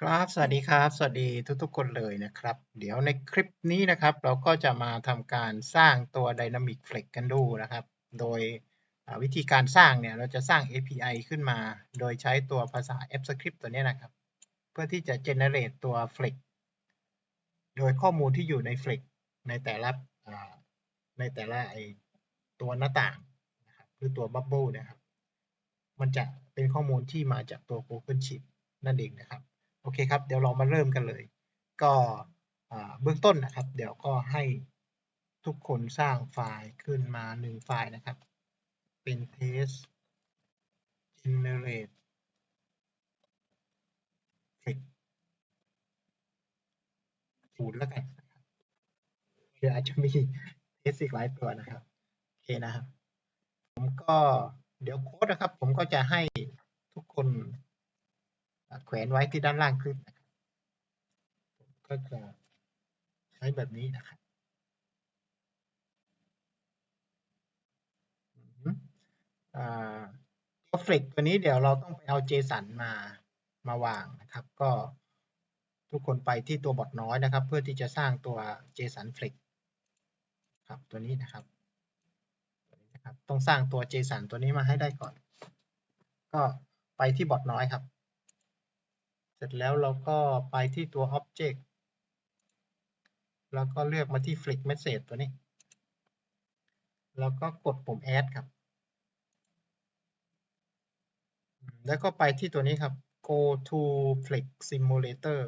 ครับ สวัสดีครับ สวัสดีทุกๆ คนเลยนะครับ เดี๋ยวในคลิปนี้นะครับ เราก็จะมาทำการสร้างตัว Dynamic Flex กันดูนะครับ โดยวิธีการสร้างเนี่ยเราจะสร้าง API ขึ้นมา โดยใช้ตัวภาษา AppScript ตัวนี้นะครับ เพื่อที่จะ generate ตัว Flex โดยข้อมูลที่อยู่ใน Flex ในแต่ละในแต่ละไอตัวหน้าต่างนะครับหรือตัว Bubble นะครับ มันจะเป็นข้อมูลที่มาจากตัว Google Sheet นั่นเองนะครับ โอเคครับ เดี๋ยวเรามาเริ่มกันเลย ก็เบื้องต้นนะครับ เดี๋ยวก็ให้ทุกคนสร้างไฟล์ขึ้นมาหนึ่งไฟล์นะครับ เป็น test generate flex ศูนย์แล้วกันครับเดี๋ยวอาจจะมี test อีกหลายตัวนะครับ โอเคนะครับ ผมก็เดี๋ยวโค้ดนะครับ ผมก็จะให้ทุกคน แขวนไว้ที่ด้านล่างคลิปนะครับผมก็จะใช้แบบนี้นะครับอือฮึอ่าตัว Flex ตัวนี้เดี๋ยวเราต้องไปเอา JSON มามาวางนะครับ ก็ทุกคนไปที่ตัวบอทน้อยนะครับ เพื่อที่จะสร้างตัว JSON Flex ครับตัวนี้นะครับตัวนี้นะครับ ต้องสร้างตัว JSON ตัวนี้มาให้ได้ก่อน ก็ไปที่บอทน้อยครับ เสร็จแล้วเราก็ไปที่ตัว Object แล้วก็เลือกมาที่ Flick Message ตัวนี้ แล้วก็กดปุ่ม Add ครับ แล้วก็ไปที่ตัวนี้ครับ Go to Flick Simulator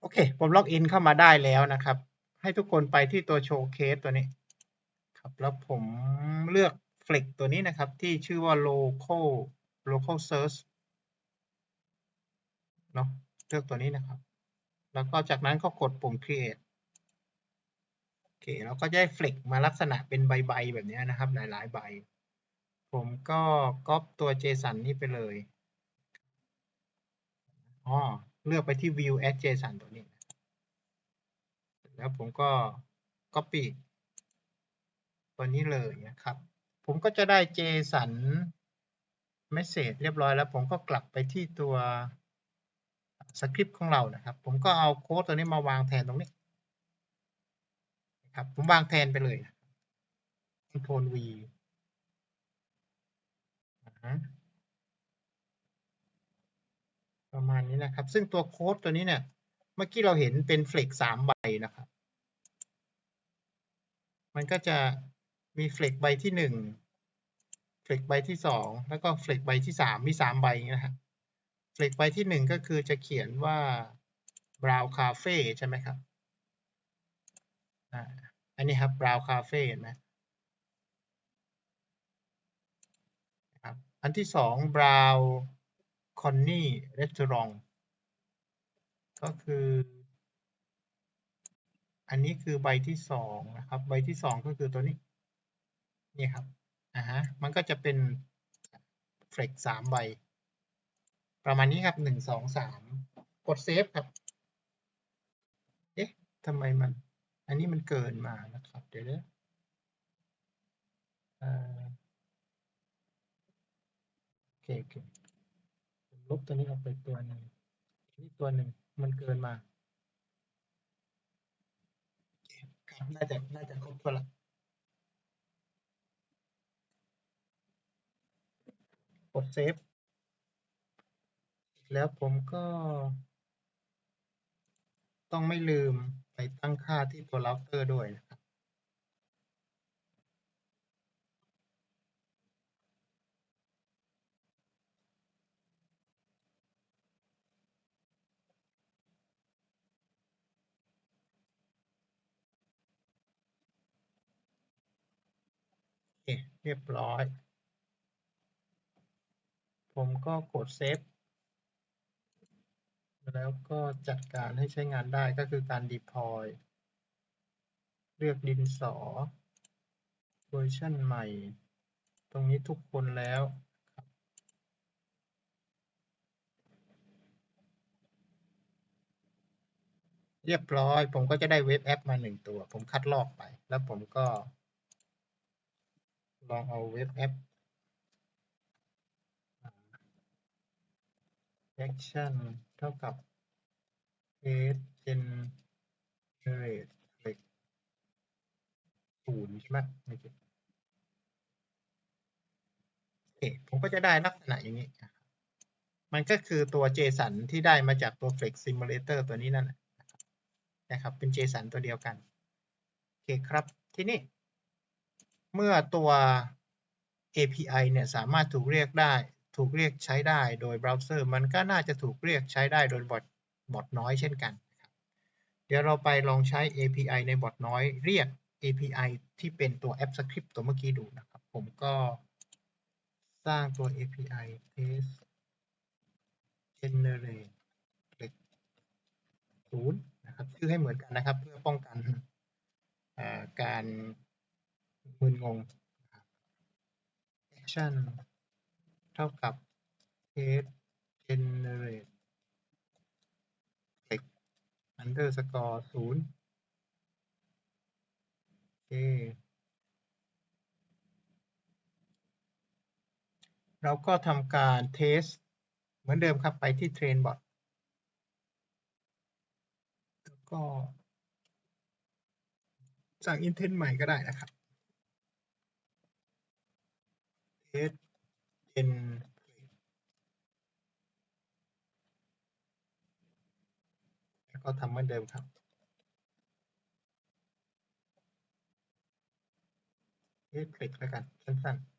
โอเค ผมล็อกอินเข้ามาได้แล้วนะครับ ให้ทุกคนไปที่ตัว Showcase ตัวนี้ ครับ แล้วผมเลือก Flex ตัวนี้นะครับ ที่ชื่อว่า local local search เนาะเลือกตัวนี้นะครับ แล้วก็จากนั้นก็กดปุ่ม create โอเคเราก็จะได้ Flex มาลักษณะเป็นใบๆแบบนี้นะครับ หลายๆใบ ผมก็ก๊อปตัว JSON นี้ไปเลยอ๋อเลือกไปที่ view as JSON ตัวนี้ แล้วผมก็ copy ตัวนี้เลยนะครับ ผมก็จะได้ JSON message เรียบร้อยแล้ว ผมก็กลับไปที่ตัวสคริปต์ของเรานะครับ ผมก็เอาโค้ดตัวนี้มาวางแทนตรงนี้ครับ ผมวางแทนไปเลย Ctrl V อ่าฮะประมาณนี้นะครับ ซึ่งตัวโค้ดตัวนี้เนี่ย เมื่อกี้เราเห็นเป็นเฟลกสามใบนะครับ มันก็จะ มีเฟลกใบที่หนึ่งเฟลกใบที่สองแล้วก็เฟลกใบที่สามมีสามใบนี้นะครับเฟลกใบที่หนึ่งก็คือจะเขียนว่า brown cafe ใช่ไหมครับอันนี้ครับ brown cafe เห็นไหมครับอันที่สอง brown connie restaurant ก็คือ อันนี้คือใบที่สองนะครับ ใบที่สองก็คือตัวนี้ นี่ครับอ่าฮะมันก็จะเป็นเฟลกสามใบ ประมาณนี้ครับหนึ่งสองสามกดเซฟครับ เอ๊ะทำไมมัน อันนี้มันเกินมานะครับ เดี๋ยวเดี๋ยวอ่าโอเคโอเคลบตัวนี้ออกไปตัวหนึ่งนี่ตัวหนึ่งมันเกินมาครับน่าจะน่าจะครบตัวละ กดเซฟ แล้วผมก็ ต้องไม่ลืมไปตั้งค่าที่ตัวเราเตอร์ด้วยนะครับเรียบร้อย ผมก็กดเซฟแล้วก็จัดการให้ใช้งานได้ก็คือการ deploy เลือกดินสอเวอร์ชันใหม่ ตรงนี้ทุกคนแล้วเรียบร้อย ผมก็จะได้เว็บแอปมาหนึ่งตัว ผมคัดลอกไป แล้วผมก็ ลองเอาเว็บแอป action เท่ากับ page generate flex ศูนย์ใช่ไหมไม่ใช่โอเคผมก็จะได้ลักษณะอย่างนี้ มันก็คือตัว JSON ที่ได้มาจากตัว Flex Simulator ตัวนี้นั่นแหละนะครับ เป็น JSON ตัวเดียวกัน โอเคครับ ทีนี้ เมื่อตัว API เนี่ยสามารถถูกเรียกได้ ถูกเรียกใช้ได้โดยเบราว์เซอร์มันก็น่าจะถูกเรียกใช้ได้โดยบอทบอทน้อยเช่นกันนะครับเดี๋ยวเราไปลองใช้ API ในบอทน้อยเรียก API ที่เป็นตัว AppScript ตัวเมื่อกี้ดูนะครับ ผมก็สร้างตัว API test generate ศูนย์นะครับชื่อให้เหมือนกันนะครับ เพื่อป้องกันการมึนงง action เท่ากับ test generate text underscore ศูนย์เคเราก็ทำการ test เหมือนเดิมครับไปที่ train bot แล้วก็สั่ง intent ใหม่ก็ได้นะครับ test gen แล้วก็ทำเหมือนเดิมครับ test flex แล้วกันสั้นๆ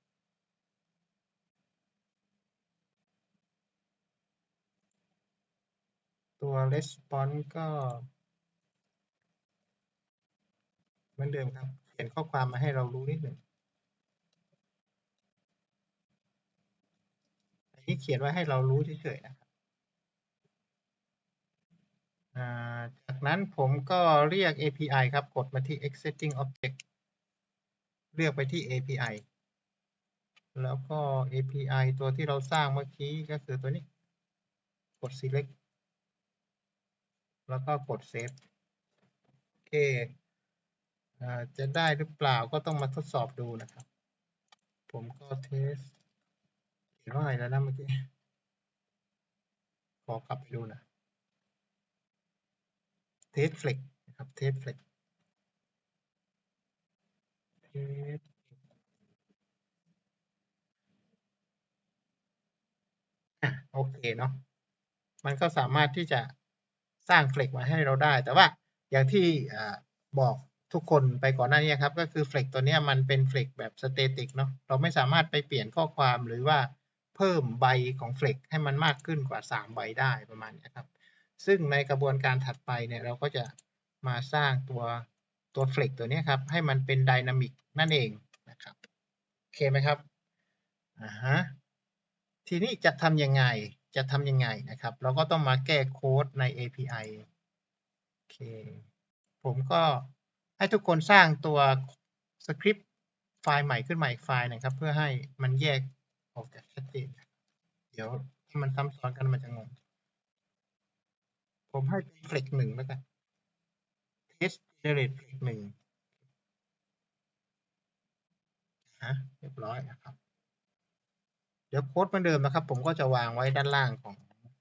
ตัว response ก็เหมือนเดิมครับ เขียนข้อความมาให้เรารู้นิดหนึ่ง อันนี้เขียนไว้ให้เรารู้เฉยๆนะครับจากนั้นผมก็เรียก API ครับ กดมาที่ existing object เลือกไปที่ API แล้วก็ API ตัวที่เราสร้างเมื่อกี้ก็คือตัวนี้ กด select แล้วก็กด save โอเคจะได้หรือเปล่าก็ต้องมาทดสอบดูนะครับ ผมก็เทสเห็นว่าอะไรแล้วนะเมื่อกี้ขอกลับไปดูนะเทสเฟล็กนะครับเทสเฟล็กเทสโอเคเนาะมันก็สามารถที่จะสร้างเฟล็กมาให้เราได้ แต่ว่าอย่างที่บอกทุกคนไปก่อนหน้านี้ครับ ก็คือเฟล็กตัวนี้มันเป็นเฟล็กแบบสเตติกเนาะเราไม่สามารถไปเปลี่ยนข้อความหรือว่า เพิ่มใบของเฟล็กให้มันมากขึ้นกว่า 3 ใบได้ประมาณนี้ครับ ซึ่งในกระบวนการถัดไปเนี่ยเราก็จะมาสร้างตัวตัวเฟล็กตัวนี้ครับ ให้มันเป็นไดนามิกนั่นเองนะครับโอเคไหมครับอ่าฮะทีนี้จะทำยังไงจะทำยังไงนะครับ เราก็ต้องมาแก้โค้ดใน API โอเค ผมก็ให้ทุกคนสร้างตัวสคริปต์ไฟล์ใหม่ขึ้นมาอีกไฟล์นะครับ เพื่อให้มันแยก ออกจากชัดเจนเดี๋ยวถ้ามันซ้ำซ้อนกันมันจะงง ผมให้เป็นเฟล็กหนึ่งแล้วกัน test generate เฟล็กหนึ่งฮะเรียบร้อยนะครับ เดี๋ยวโค้ดมือนเดิมนะครับ ผมก็จะวางไว้ด้านล่างของ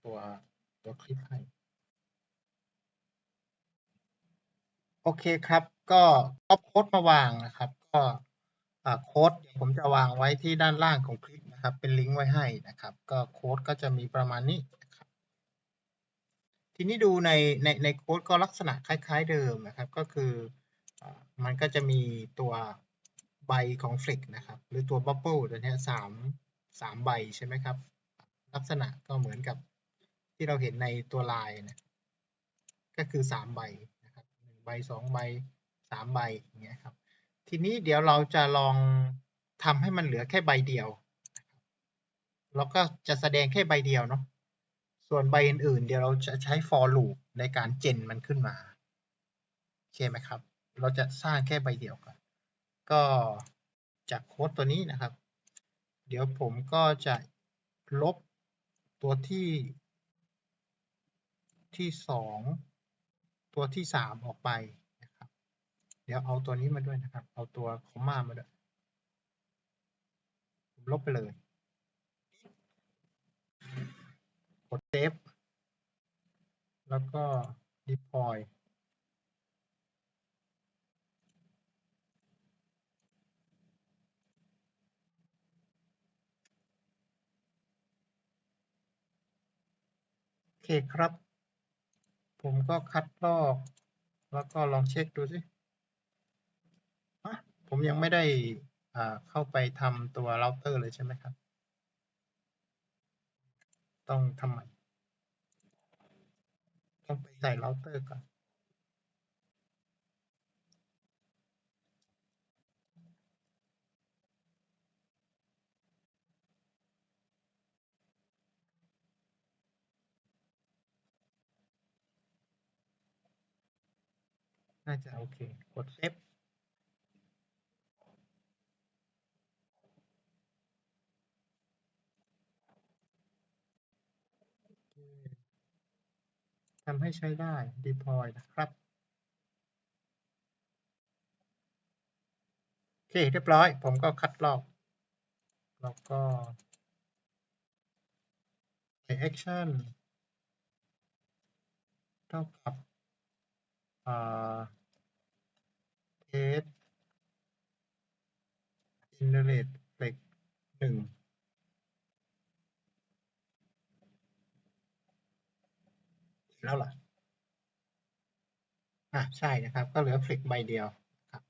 ตัวตัวคลิปให้โอเคครับ ก็เอาโค้ดมาวางนะครับ ก็โค้ดผมจะวางไว้ที่ด้านล่างของคลิป นะครับ เป็นลิงก์ไว้ให้นะครับ ก็โค้ดก็จะมีประมาณนี้นะครับทีนี้ดูในในในโค้ดก็ลักษณะคล้าย ๆ เดิมนะครับ ก็คือมันก็จะมีตัวใบของฟลิกนะครับ หรือตัวบับเบิลตัวนี้สามสามใบใช่ไหมครับ ลักษณะก็เหมือนกับที่เราเห็นในตัวลายนะก็คือสามใบนะครับหนึ่งใบสองใบสามใบอย่างเงี้ยครับ ทีนี้เดี๋ยวเราจะลองทำให้มันเหลือแค่ใบเดียว แล้วก็จะแสดงแค่ใบเดียวเนาะส่วนใบอื่นๆ เดี๋ยวเราจะใช้ for loop ในการเจนมันขึ้นมาโอเคไหมครับ เราจะสร้างแค่ใบเดียวก่อนก็จากโค้ดตัวนี้นะครับ เดี๋ยวผมก็จะลบตัวที่ที่สองตัวที่สามออกไปนะครับ เดี๋ยวเอาตัวนี้มาด้วยนะครับ เอาตัวคอมมามาด้วยลบไปเลย ก ดเซฟแล้วก็ deploy โอเคครับ ผมก็คัดลอก แล้วก็ลองเช็คดูสิผมยังไม่ได้เข้าไปทำตัวเราเตอร์เลยใช่ไหมครับ ต้องทำใหม่ต้องไปใส่เราเตอร์ก่อนน่าจะโอเค กดเซฟ ทำให้ใช้ได้ deploy นะครับ โอเค เรียบร้อย ผมก็คัดลอก แล้วก็ใส่ action เท่ากับอ่า test generate flex หนึ่ง แล้วเหรออะใช่นะครับ ก็เหลือฟลิกใบเดียวครับ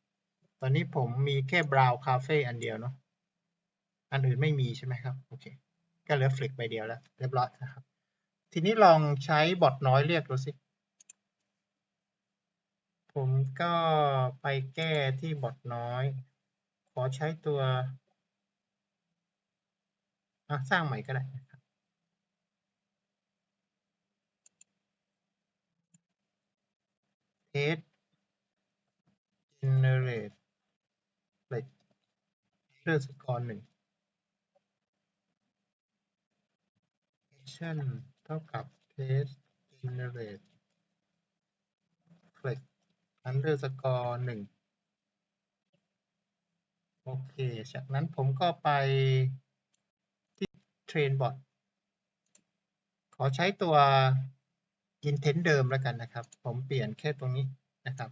ตอนนี้ผมมีแค่บราวน์คาเฟ่อันเดียวเนาะอันอื่นไม่มีใช่ไหมครับโอเคก็เหลือฟลิกใบเดียวแล้วเรียบร้อยนะครับ ทีนี้ลองใช้บอทน้อยเรียกดูสิผมก็ไปแก้ที่บอทน้อย ขอใช้ตัวสร้างใหม่ก็ได้ นะครับ test generate flex error score หนึ่ง action เท่ากับ test generate flex underscore หนึ่งโอเค จากนั้นผมก็ไปที่ train bot ขอใช้ตัว intent เดิมแล้วกันนะครับ ผมเปลี่ยนแค่ตรงนี้นะครับ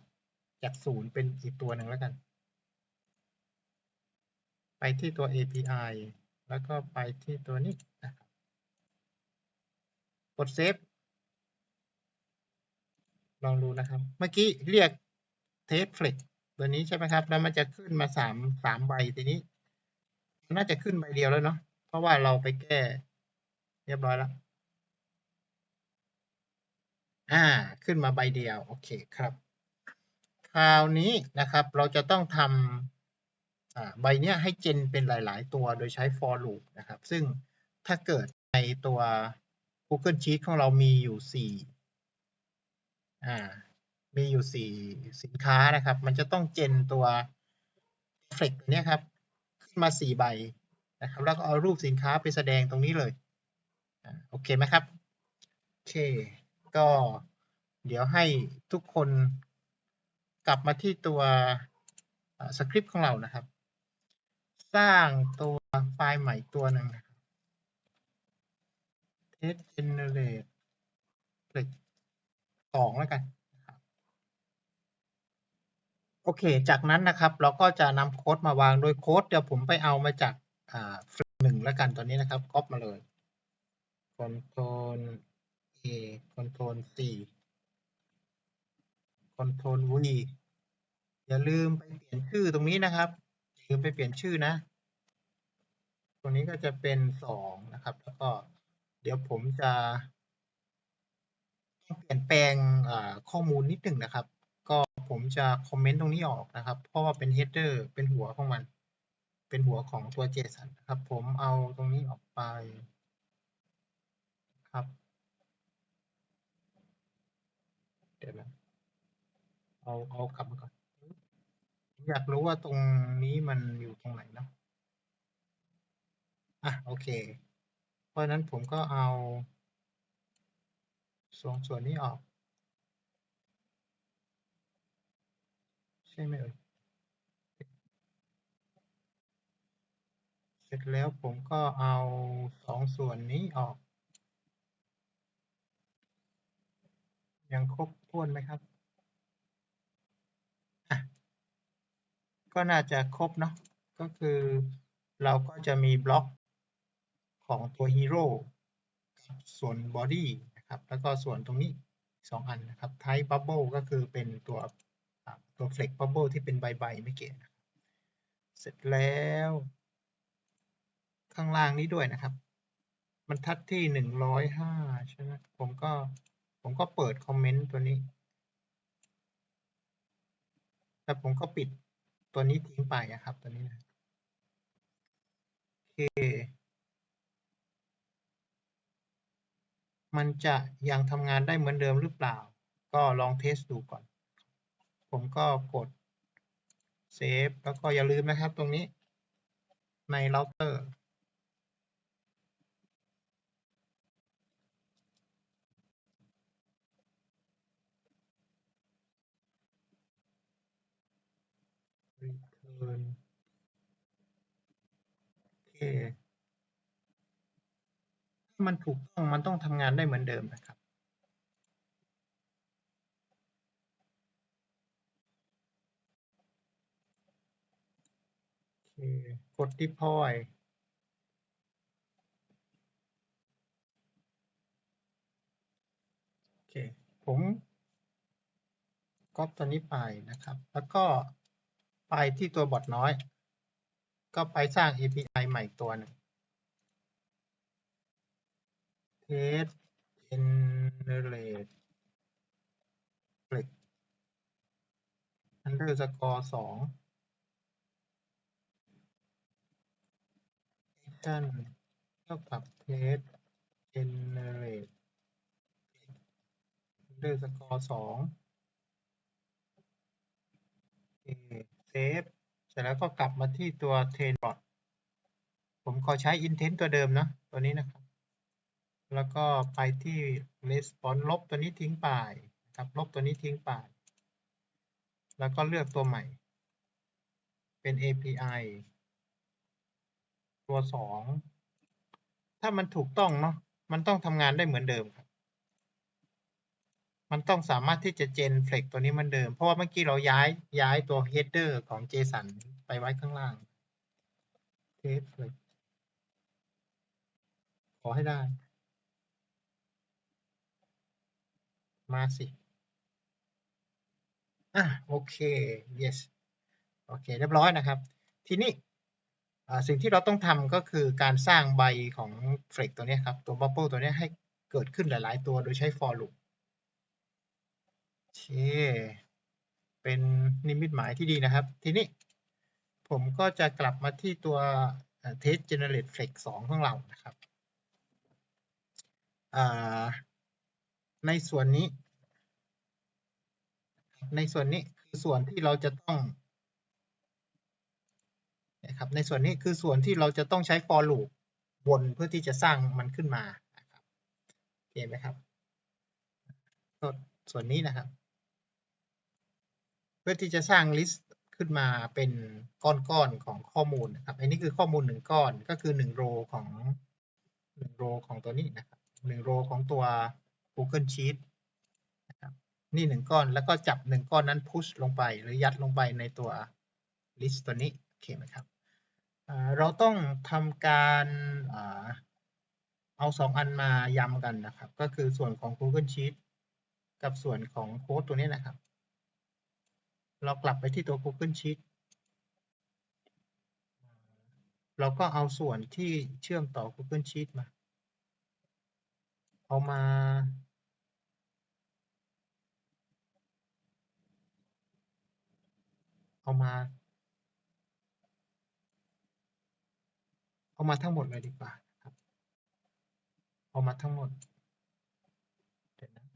จากศูนย์เป็นอีกตัวหนึ่งแล้วกัน ไปที่ตัว API แล้วก็ไปที่ตัวนี้นะครับกดเซฟลองดูนะครับ เมื่อกี้เรียก test flex ตัวนี้ใช่ไหมครับ แล้วมันจะขึ้นมาสามสามใบทีนี้ น่าจะขึ้นใบเดียวแล้วเนาะเพราะว่าเราไปแก้ เรียบร้อยแล้ว อ่า ขึ้นมาใบเดียว โอเคครับ คราวนี้นะครับเราจะต้องทำใบเนี้ยให้เจนเป็นหลาย ๆ ตัวโดยใช้ for loop นะครับ ซึ่งถ้าเกิดในตัว Google Sheet ของเรามีอยู่สี่อ่า มีอยู่สี่สินค้านะครับ มันจะต้องเจนตัว f l e x เนี้ยครับ ขึ้นมาสี่ใบนะครับ แล้วก็เอารูปสินค้าไปแสดงตรงนี้เลยอโอเคไหมครับ โอเค ก็เดี๋ยวให้ทุกคนกลับมาที่ตัวสคริปต์ของเรานะครับ สร้างตัวไฟล์ใหม่ตัวหนึ่งนะครับ test generate flex สองแล้วกันโอเค จากนั้นนะครับเราก็จะนำโค้ดมาวางโดยโค้ดเดี๋ยวผมไปเอามาจากอ่าฟลิหนึ่งแล้วกันตอนนี้นะครับก๊อปมาเลย Ctrl A Ctrl C Ctrl V อย่าลืมไปเปลี่ยนชื่อตรงนี้นะครับอย่าลืมไปเปลี่ยนชื่อนะตัวนี้ก็จะเป็นสองนะครับ แล้วก็เดี๋ยวผมจะเปลี่ยนแปลงข้อมูลนิดหนึ่งนะครับ ก็ผมจะคอมเมนต์ตรงนี้ออกนะครับ เพราะว่าเป็น header เป็นหัวของมัน เป็นหัวของตัว JSON นะครับ ผมเอาตรงนี้ออกไปครับ เดี๋ยวนะเอาเอากลับมาก่อน อยากรู้ว่าตรงนี้มันอยู่ตรงไหนเนาะอะโอเค เพราะนั้นผมก็เอาสองส่วนนี้ออก ใช่ไหมเอ่ยเสร็จแล้วผมก็เอาสองส่วนนี้ออก ยังครบ วนไหมครับ ก็น่าจะครบเนาะ ก็คือเราก็จะมีบล็อกของตัวฮีโร่ส่วนบอดี้นะครับ แล้วก็ส่วนตรงนี้สองอันนะครับไทป์บับเบิลก็คือเป็นตัวตัวเฟล็กบับเบิลที่เป็นใบๆไม่เกี่ยนะเสร็จแล้ว ข้างล่างนี้ด้วยนะครับมันทัดที่หนึ่งร้อยห้าใช่ไหมผมก็ ผมก็เปิดคอมเมนต์ตัวนี้ แล้วผมก็ปิดตัวนี้ทิ้งไปอะครับ ตัวนี้นะโอเค มันจะยังทำงานได้เหมือนเดิมหรือเปล่า ก็ลองเทสดูก่อน ผมก็กดเซฟแล้วก็อย่าลืมนะครับตรงนี้ในเราเตอร์ โอเค ถ้ามันถูกต้องมันต้องทำงานได้เหมือนเดิมนะครับ โอเค กด deploy โอเค ผมก๊อปตัวนี้ไปนะครับ แล้วก็ ไปที่ตัวบอทน้อย ก็ไปสร้าง API ใหม่ตัวหนึ่ง test generate flex underscore สอง action เท่ากับ test generate underscore สองโอ เซฟเสร็จแล้วก็กลับมาที่ตัว train bot ผมขอใช้ intent ตัวเดิมนะตัวนี้นะครับ แล้วก็ไปที่ response ลบตัวนี้ทิ้งไปครับลบตัวนี้ทิ้งไป แล้วก็เลือกตัวใหม่ เป็น API ตัวสองถ้ามันถูกต้องเนาะมันต้องทำงานได้เหมือนเดิมครับ มันต้องสามารถที่จะ gen flex ตัวนี้มือนเดิม เพราะว่าเมื่อกี้เราย้ายย้ายตัว header ของ JSON ไปไว้ข้างล่าง test flex ขอให้ได้ มาสิ อะ โอเค yes โอเค เรียบร้อยนะครับ ทีนี้สิ่งที่เราต้องทำก็คือการสร้างใบของ flex ตัวนี้ครับ ตัว bubble ตัวนี้ให้เกิดขึ้นหลาย ๆ ตัวโดยใช้ for loop เค เป็นนิมิตหมายที่ดีนะครับ ทีนี้ผมก็จะกลับมาที่ตัว test generate flex 2 ของเรานะครับ ในส่วนนี้ ในส่วนนี้คือส่วนที่เราจะต้องนะครับ ในส่วนนี้คือส่วนที่เราจะต้องใช้ for loop วนเพื่อที่จะสร้างมันขึ้นมานะครับโอเคไหมครับส่วนนี้นะครับ เพื่อที่จะสร้าง list ขึ้นมาเป็นก้อนๆของข้อมูลนะครับ อันนี้คือข้อมูลหนึ่งก้อนก็คือหนึ่งโรของหนึ่งโรของตัวนี้นะครับหนึ่งโรของตัว Google Sheet นะครับนี่หนึ่งก้อนแล้วก็จับหนึ่งก้อนนั้น push ลงไป หรือยัดลงไปในตัว list ตัวนี้โอเคไหมครับเราต้องทำการอาเอาสองอันมายำกันนะครับ ก็คือส่วนของ Google Sheet กับส่วนของโค้ดตัวนี้นะครับ เรากลับไปที่ตัว Google Sheet เราก็เอาส่วนที่เชื่อมต่อ Google Sheet มา เอามา เอามา เอามาทั้งหมดเลยดีกว่าครับ เอามาทั้งหมดเดี๋ยวนะ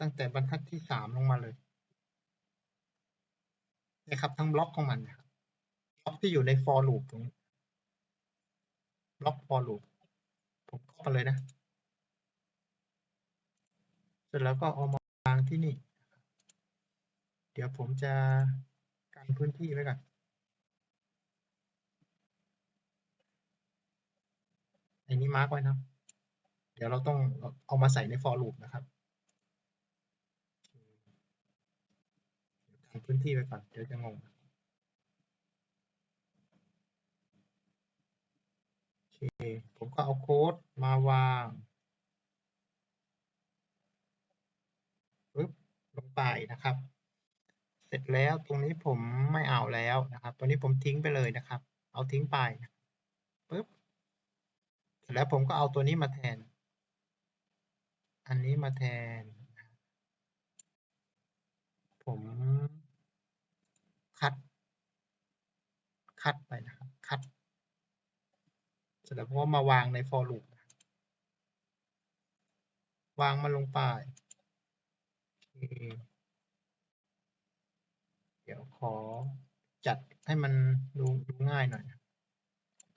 ตั้งแต่บรรทัดที่สามลงมาเลย นะครับทั้งบล็อกของมันนะครับบล็อกที่อยู่ใน for loop ตรงนี้บล็อก for loop ผมเข้ามาเลยนะ เสร็จแล้วก็เอามาวางที่นี่ เดี๋ยวผมจะกันพื้นที่ไว้ก่อนนี้มาร์กไว้นะ เดี๋ยวเราต้องเอามาใส่ใน for loop นะครับ ทำพื้นที่ไปก่อน เดี๋ยวจะงง โอเค ผมก็เอาโค้ดมาวางปึ๊บลงไปนะครับ เสร็จแล้วตรงนี้ผมไม่เอาแล้วนะครับตัวนี้ผมทิ้งไปเลยนะครับ เอาทิ้งไปปึ๊บเสร็จแล้วผมก็เอาตัวนี้มาแทน อันนี้มาแทนผมคัด คัดไปนะครับคัดเสร็จแล้วก็มาวางใน for loop วางมันลงไปเเดี๋ยวขอจัดให้มันดูดูง่ายหน่อย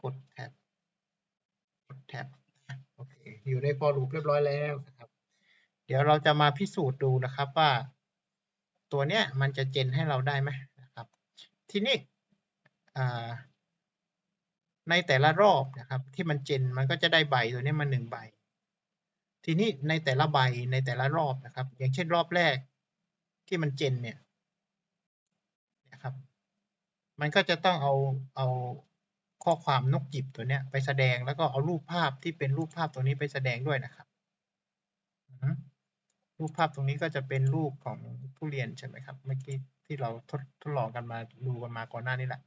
กดแท็บ กดแท็บ โอเค อยู่ใน for loop เรียบร้อยแล้วนะครับ เดี๋ยวเราจะมาพิสูจน์ดูนะครับว่า ตัวเนี้ยมันจะเจนให้เราได้ไหมนะครับ ทีนี้ ในแต่ละรอบนะครับที่มันเจนมันก็จะได้ใบตัวนี้มาหนึ่งใบ ทีนี้ในแต่ละใบในแต่ละรอบนะครับ อย่างเช่นรอบแรกที่มันเจนเนี่ยนะครับ มันก็จะต้องเอาเอาข้อความนกหยิบตัวเนี้ยไปแสดงแล้วก็เอารูปภาพที่เป็นรูปภาพตัวนี้ไปแสดงด้วยนะครับรูปภาพตรงนี้ก็จะเป็นรูปของผู้เรียนใช่ไหมครับ เมื่อกี้ที่เราทดทดลองกันมาดูกันมาก่อนหน้านี้แหละ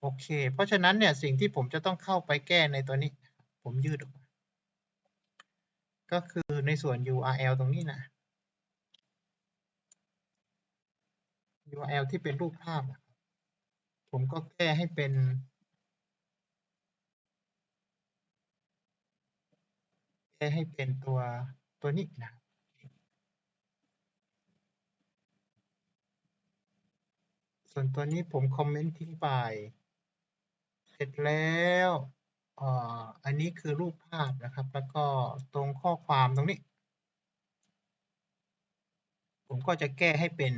โอเค เพราะฉะนั้นเนี่ยสิ่งที่ผมจะต้องเข้าไปแก้ในตัวนี้ ผมยืดออกมาก็คือในส่วน URL ตรงนี้นะ URL ที่เป็นรูปภาพ ผมก็แก้ให้เป็นแก้ให้เป็นตัวตัวนี้นะส่วนตัวนี้ผมคอมเมนต์ทิ้งไป ร็จแล้วอ่าอันนี้คือรูปภาพนะครับ แล้วก็ตรงข้อความตรงนี้ ผมก็จะแก้ให้เป็น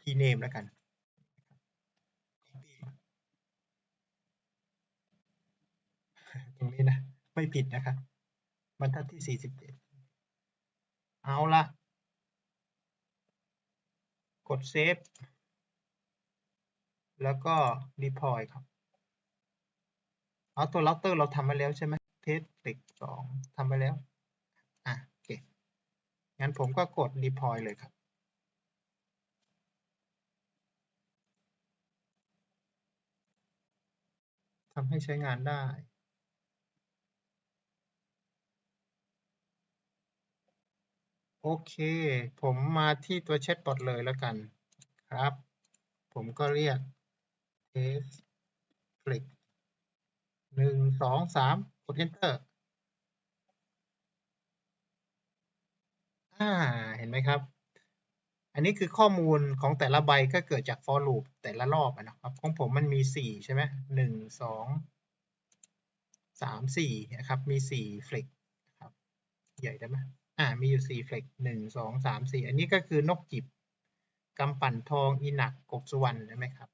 key name แล้วกัน ตรงนี้นะ ไม่ผิดนะครับบรรทัดที่ 47 เอาละกดเซฟ แล้วก็ deploy ครับเอาตัวเราเตอร์เราทำมาแล้วใช่ไหมเทสเด็กสองทำไปแล้ว อะโอเคงั้นผมก็กด deploy เลยครับ ทำให้ใช้งานได้โอเค ผมมาที่ตัวแชทบอทเลยแล้วกันครับ ผมก็เรียก test flick หนึ่งสองสามกด enter อ่า เห็นไหมครับ อันนี้คือข้อมูลของแต่ละใบก็เกิดจาก for loop แต่ละรอบนะครับ ของผมมันมีสี่ใช่ไหมหนึ่งสองสามสี่นะครับ มีสี่เฟลกครับ ใหญ่ได้ไหมอ่า มีอยู่สี่เฟลกหนึ่งสองสามสี่อันนี้ก็คือนกจิบกำปั่นทองอีหนักกบสุวรรณใช่ไหมครับ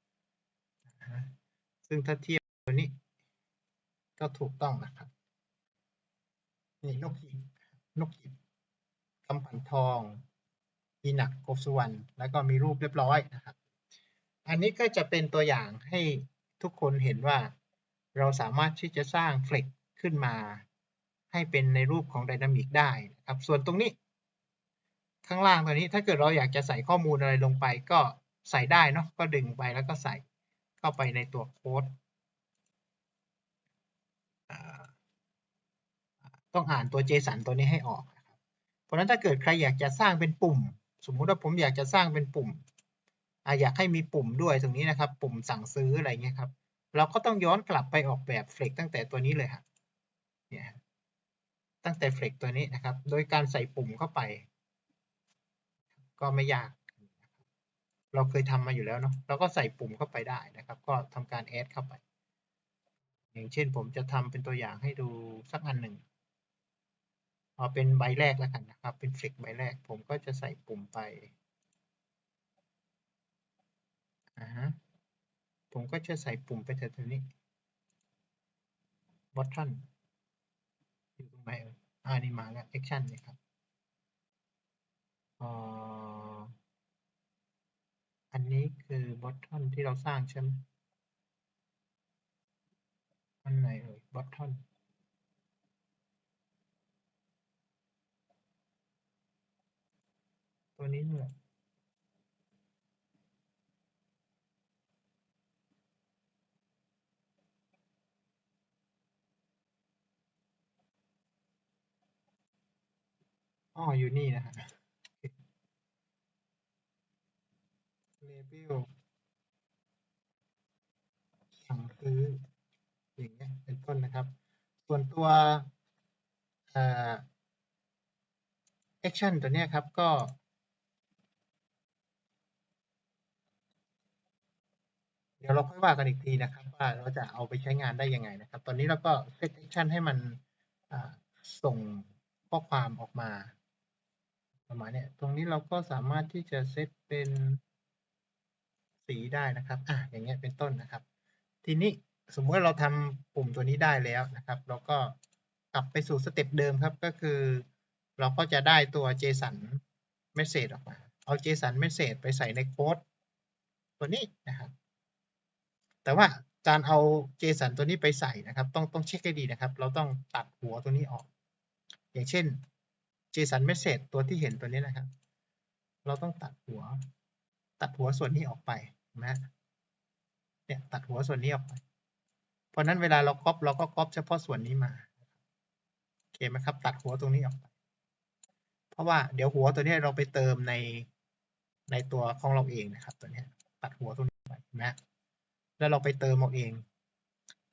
ซึ่งถ้าเทียบตัวนี้ ก็ถูกต้องนะครับนี่นกหยิบนกหยิบกำปั่นทองอีหนักกบสุวรรณแล้วก็มีรูปเรียบร้อยนะครับ อันนี้ก็จะเป็นตัวอย่างให้ทุกคนเห็นว่า เราสามารถที่จะสร้างเฟล็กขึ้นมา ให้เป็นในรูปของไดนามิกได้นะครับ ส่วนตรงนี้ ข้างล่างตัวนี้ถ้าเกิดเราอยากจะใส่ข้อมูลอะไรลงไปก็ใส่ได้เนาะก็ดึงไปแล้วก็ใส่ เข้าไปในตัวโค้ดต้องอ่านตัว JSON ตัวนี้ให้ออกนะครับ เพราะฉะนั้นถ้าเกิดใครอยากจะสร้างเป็นปุ่ม สมมุติว่าผมอยากจะสร้างเป็นปุ่มออยากให้มีปุ่มด้วยตรงนี้นะครับ ปุ่มสั่งซื้ออะไรเงี้ยครับ เราก็ต้องย้อนกลับไปออกแบบเฟล็กตั้งแต่ตัวนี้เลยครับเนี่ยตั้งแต่เฟล็กตัวนี้นะครับ โดยการใส่ปุ่มเข้าไป ก็ไม่ยาก เราเคยทำมาอยู่แล้วเนาะเราก็ใส่ปุ่มเข้าไปได้นะครับ ก็ทำการแอดเข้าไป อย่างเช่นผมจะทำเป็นตัวอย่างให้ดูสักอันหนึ่งเอาเป็นใบแรกแล้วกันนะครับ เป็นเฟกใบแรก ผมก็จะใส่ปุ่มไปอ่าฮะผมก็จะใส่ปุ่มไปแถวนี้ button อยู่ตรงไหนเอ่ยอ่านี่มาแล้ว action นี่ครับอ่อ อันนี้คือ button ที่เราสร้างใช่ไหมอันไหนเอ่ย button ตัวนี้เนี่ยอ๋ออยู่นี่นะฮะ label สั่งซื้ออย่างเงี้ยเป็นต้นนะครับ ส่วนตัวเอ่อ action ตัวเนี้ยครับก็เดี๋ยวเราค่อยว่ากันอีกทีนะครับ ว่าเราจะเอาไปใช้งานได้ยังไงนะครับ ตอนนี้เราก็ set action ให้มันอ่าส่งข้อความออกมา ประมาณเนี้ยตรงนี้เราก็สามารถที่จะเซตเป็น สีได้นะครับอะอย่างเงี้ยเป็นต้นนะครับ ทีนี้สมมติว่าเราทำปุ่มตัวนี้ได้แล้วนะครับเราก็กลับไปสู่สเต็ปเดิมครับก็คือ เราก็จะได้ตัว JSON message ออกมา เอา JSON message ไปใส่ในโค้ดตัวนี้นะครับ แต่ว่าการเอา JSON ตัวนี้ไปใส่นะครับ ต้องต้องเช็คให้ดีนะครับ เราต้องตัดหัวตัวนี้ออก อย่างเช่น JSON message ตัวที่เห็นตัวนี้นะครับ เราต้องตัดหัว ตัดหัวส่วนนี้ออกไป นะเนี่ยตัดหัวส่วนนี้ออกไป เพราะนั้นเวลาเราก๊อปเราก็ก๊อปเฉพาะส่วนนี้มาโอเคไหมครับ ตัดหัวตรงนี้ออกไป เพราะว่าเดี๋ยวหัวตัวนี้เราไปเติมในในตัวของเราเองนะครับ ตัวนี้ตัดหัวตรงนี้ไปนะแล้วเราไปเติมเอาเอง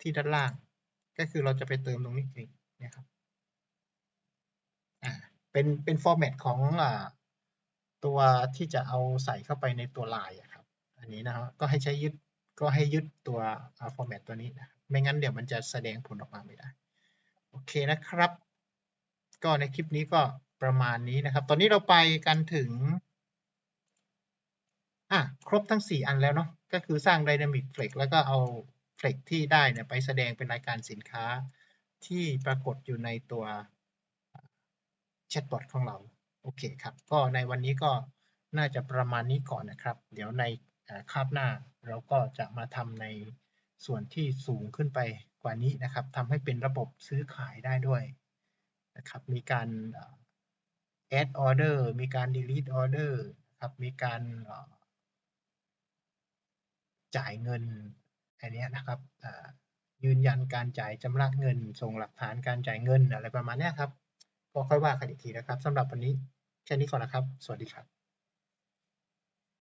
ที่ด้านล่าง ก็คือเราจะไปเติมตรงนี้เองนะครับอ่าเป็นเป็นฟอร์แมตของอ่าตัวที่จะเอาใส่เข้าไปในตัวลาย อันนี้นะครับก็ให้ใช้ยึดก็ให้ยึดตัวฟอร์แมตตัวนี้นะไม่งั้นเดี๋ยวมันจะแสดงผลออกมาไม่ได้ โอเคนะครับ ก็ในคลิปนี้ก็ประมาณนี้นะครับ ตอนนี้เราไปกันถึงอะครบทั้ง 4 อันแล้วเนาะก็คือสร้าง Dynamic Flex แล้วก็เอา Flex ที่ได้เนี่ยไปแสดงเป็นรายการสินค้าที่ปรากฏอยู่ในตัวแชทบอทของเรา โอเคครับ ก็ในวันนี้ก็น่าจะประมาณนี้ก่อนนะครับ เดี๋ยวใน คาบหน้า เราก็จะมาทำในส่วนที่สูงขึ้นไปกว่านี้นะครับทำให้เป็นระบบซื้อขายได้ด้วยนะครับ มีการ add order มีการ delete order ครับ มีการจ่ายเงินอันนี้นะครับยืนยันการจ่ายชำระเงิน ส่งหลักฐานการจ่ายเงินอะไรประมาณนี้ครับ ก็ค่อยว่ากันอีกทีนะครับสำหรับวันนี้แค่นี้ก่อนนะครับ สวัสดีครับ